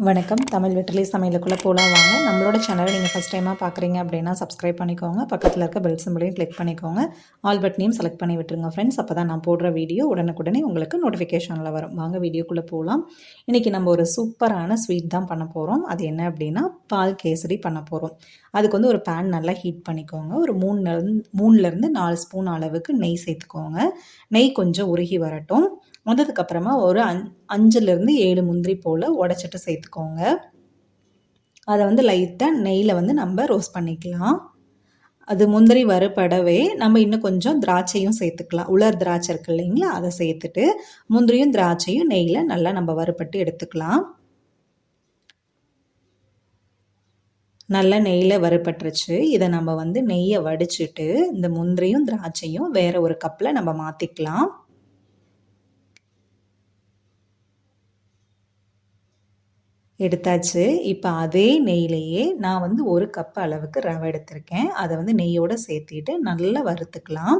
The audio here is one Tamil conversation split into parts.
வணக்கம். தமிழ் வெற்றிலை சமையலுக்குள்ளே போகலாம் வாங்க நம்மளோட சேனலை நீங்கள் ஃபஸ்ட் டைமாக பார்க்குறீங்க அப்படின்னா சப்ஸ்கிரைப் பண்ணிக்கோங்க. பக்கத்தில் இருக்க பெல் சிம்பிளையும் கிளிக் பண்ணிக்கோங்க. ஆல் பட்டனையும் செலக்ட் பண்ணி விட்டுருங்க ஃப்ரெண்ட்ஸ் அப்போ தான் நான் போடுற வீடியோ உடனுக்குடனே உங்களுக்கு நோட்டிஃபிகேஷனில் வரும். வாங்க வீடியோக்குள்ளே போகலாம் இன்றைக்கி நம்ம ஒரு சூப்பரான ஸ்வீட் தான் பண்ண போகிறோம் அது என்ன அப்படின்னா பால் கேசரி பண்ண போகிறோம் அதுக்கு வந்து ஒரு பேன் நல்லா ஹீட் பண்ணிக்கோங்க. ஒரு மூணுலேருந்து மூணுலேருந்து நாலு ஸ்பூன் அளவுக்கு நெய் சேர்த்துக்கோங்க. நெய் கொஞ்சம் உருகி வரட்டும். வந்ததுக்கப்புறமா ஒரு அஞ் அஞ்சுலேருந்து ஏழு முந்திரி போல் உடச்சிட்டு சேர்த்துக்கோங்க. அதை வந்து லைட்டாக நெய்யில் வந்து நம்ம ரோஸ்ட் பண்ணிக்கலாம். அது முந்திரி வறுபடவே நம்ம இன்னும் கொஞ்சம் திராட்சையும் சேர்த்துக்கலாம். உலர் திராட்சை இருக்கு இல்லைங்களா? அதை சேர்த்துட்டு முந்திரியும் திராட்சையும் நெய்யில் நல்லா நம்ம வறுபட்டு எடுத்துக்கலாம். நல்லா நெய்யில் வறுபட்டுருச்சு. இதை நம்ம வந்து நெய்யை வடிச்சிட்டு இந்த முந்திரியும் திராட்சையும் வேற ஒரு கப்பில் நம்ம மாற்றிக்கலாம் எடுத்தாச்சு. இப்போ அதே நெய்லேயே நான் வந்து ஒரு கப் அளவுக்கு ரவை எடுத்திருக்கேன். அதை வந்து நெய்யோடு சேர்த்திட்டு நல்லா வறுத்துக்கலாம்.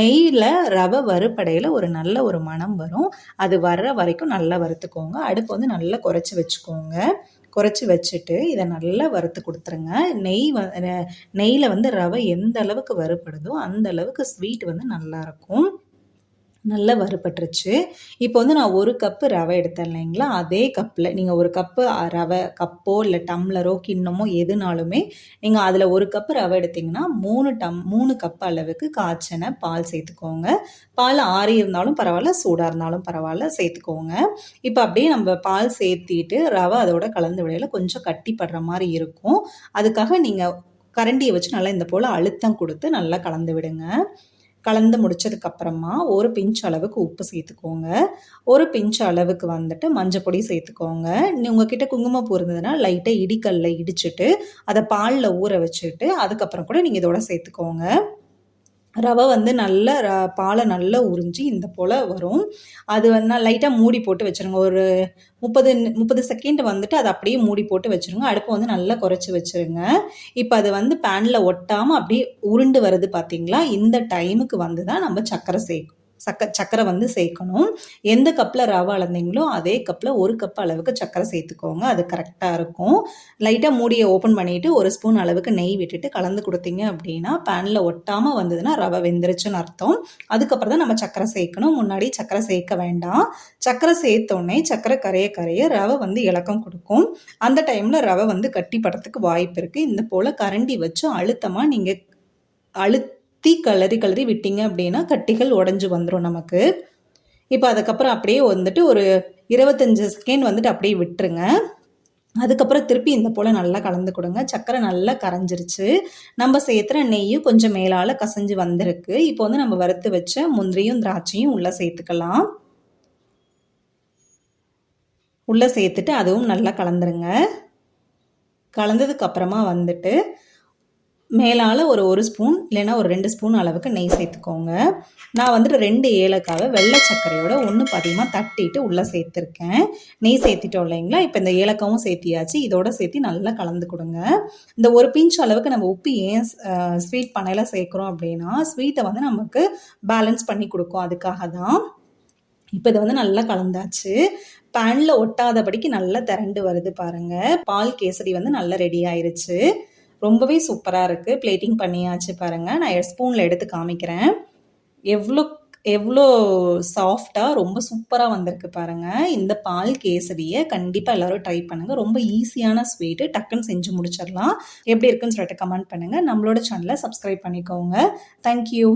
நெய்யில் ரவை வறுப்படையில் ஒரு நல்ல ஒரு மனம் வரும். அது வர்ற வரைக்கும் நல்லா வறுத்துக்கோங்க. அடுப்பு வந்து நல்லா குறைச்சி வச்சுக்கோங்க. குறைச்சி வச்சுட்டு இதை நல்லா வறுத்து கொடுத்துருங்க. நெய் வ நெய்யில் வந்து ரவை எந்த அளவுக்கு வறுப்படுதோ அந்த அளவுக்கு ஸ்வீட் வந்து நல்லாயிருக்கும் நல்லா வறுபட்டுருச்சு. இப்போ வந்து நான் ஒரு கப்பு ரவை எடுத்தேன் இல்லைங்களா? அதே கப்பில் நீங்கள் ஒரு கப்பு ரவை கப்போ இல்லை டம்ளரோ கிண்ணமோ எதுனாலுமே நீங்கள் அதில் ஒரு கப்பு ரவை எடுத்திங்கன்னா மூணு டம் மூணு கப் அளவுக்கு காய்ச்சனை பால் சேர்த்துக்கோங்க. பால் ஆறி இருந்தாலும் பரவாயில்ல சூடாக இருந்தாலும் பரவாயில்ல சேர்த்துக்கோங்க. இப்போ அப்படியே நம்ம பால் சேர்த்திட்டு ரவை அதோட கலந்து விடையில கொஞ்சம் கட்டிப்படுற மாதிரி இருக்கும். அதுக்காக நீங்கள் கரண்டியை வச்சு நல்லா இந்த போல் அழுத்தம் கொடுத்து நல்லா கலந்து விடுங்க. கலந்து முடிச்சதுக்கப்புறமா ஒரு பிஞ்ச் அளவுக்கு உப்பு சேர்த்துக்கோங்க. ஒரு பிஞ்ச் அளவுக்கு வந்துட்டு மஞ்சள் பொடி சேர்த்துக்கோங்க. உங்ககிட்ட குங்குமப்பூ இருந்ததுன்னா லைட்டாக இடிக்கல்ல இடிச்சிட்டு அதை பாலில் ஊற வச்சுட்டு அதுக்கப்புறம் கூட நீங்கள் இதோட சேர்த்துக்கோங்க. ரவை வந்து நல்ல ர பாலை நல்லா உறிஞ்சி இந்த போல் வரும். அது வந்து லைட்டாக மூடி போட்டு வச்சுருங்க. ஒரு முப்பது முப்பது செகண்ட் வந்துட்டு அதை அப்படியே மூடி போட்டு வச்சுருங்க. அடுப்பை வந்து நல்லா குறைச்சி வச்சுருங்க. இப்போ அது வந்து பேனில் ஒட்டாமல் அப்படியே உருண்டு வருது பார்த்தீங்களா இந்த டைமுக்கு வந்து தான் நம்ம சக்கரை சேர்க்கும் சக்க சக்கரை வந்து சேர்க்கணும். எந்த கப்பில் ரவை அளந்தீங்களோ அதே கப்பில் ஒரு கப் அளவுக்கு சக்கரை சேர்த்துக்கோங்க. அது கரெக்டாக இருக்கும். லைட்டாக மூடியை ஓப்பன் பண்ணிவிட்டு ஒரு ஸ்பூன் அளவுக்கு நெய் விட்டுட்டு கலந்து கொடுத்தீங்க அப்படின்னா பேனில் ஒட்டாமல் வந்ததுன்னா ரவை வெந்துருச்சுன்னு அர்த்தம். அதுக்கப்புறம் தான் நம்ம சக்கரை சேர்க்கணும். முன்னாடி சக்கரை சேர்க்க வேண்டாம். சக்கரை சேர்த்தோடனே சக்கரை கரைய கரைய ரவை வந்து இலக்கம் கொடுக்கும். அந்த டைமில் ரவை வந்து கட்டிப்படுறதுக்கு வாய்ப்பு இருக்குது இந்த போல் கரண்டி வச்சு அழுத்தமாக நீங்கள் அழு தீ கலரி கலரி விட்டீங்க அப்படின்னா கட்டிகள் உடஞ்சி வந்துடும் நமக்கு. இப்போ அதுக்கப்புறம் அப்படியே வந்துட்டு ஒரு இருபத்தஞ்சி செகண்ட் வந்துட்டு அப்படியே விட்டுருங்க. அதுக்கப்புறம் திருப்பி இந்த போல் நல்லா கலந்து கொடுங்க. சக்கரை நல்லா கரைஞ்சிருச்சு. நம்ம சேர்த்துற நெய்யும் கொஞ்சம் மேலால் கசஞ்சு வந்திருக்கு. இப்போ வந்து நம்ம வறுத்து வச்ச முந்திரியும் திராட்சையும் உள்ளே சேர்த்துக்கலாம். உள்ளே சேர்த்துட்டு அதுவும் நல்லா கலந்துருங்க. கலந்ததுக்கு அப்புறமா வந்துட்டு மேலால் ஒரு ஒரு ஸ்பூன் இல்லைன்னா ஒரு ரெண்டு ஸ்பூன் அளவுக்கு நெய் சேர்த்துக்கோங்க. நான் வந்துட்டு ரெண்டு ஏலக்காவை வெள்ளை சர்க்கரையோட ஒன்று பதிகமாக தட்டிட்டு உள்ளே சேர்த்துருக்கேன். நெய் சேர்த்திட்டோம் இல்லைங்களா? இப்போ இந்த ஏலக்காவும் சேர்த்தியாச்சு. இதோட சேர்த்து நல்லா கலந்து கொடுங்க. இந்த ஒரு பிஞ்ச் அளவுக்கு நம்ம உப்பு ஏன் ஸ்வீட் பண்ணையில் சேர்க்குறோம் அப்படின்னா ஸ்வீட்டை வந்து நமக்கு பேலன்ஸ் பண்ணி கொடுக்கும். அதுக்காக தான் இப்போ இதை வந்து நல்லா கலந்தாச்சு. பேனில் ஒட்டாதபடிக்கு நல்லா திரண்டு வருது பாருங்கள் பால் கேசரி வந்து நல்லா ரெடி ஆயிருச்சு. ரொம்பவே சூப்பராக இருக்குது பிளேட்டிங் பண்ணியாச்சு பாருங்கள் நான் ஸ்பூனில் எடுத்து காமிக்கிறேன். எவ்வளோ எவ்வளோ சாஃப்டாக ரொம்ப சூப்பராக வந்திருக்கு பாருங்கள் இந்த பால் கேசரியை கண்டிப்பாக எல்லோரும் ட்ரை பண்ணுங்கள் ரொம்ப ஈஸியான ஸ்வீட்டு டக்குன்னு செஞ்சு முடிச்சிடலாம். எப்படி இருக்குன்னு சொல்லிட்டு கமெண்ட் பண்ணுங்கள் நம்மளோட சேனலை சப்ஸ்கிரைப் பண்ணிக்கோங்க. தேங்க்யூ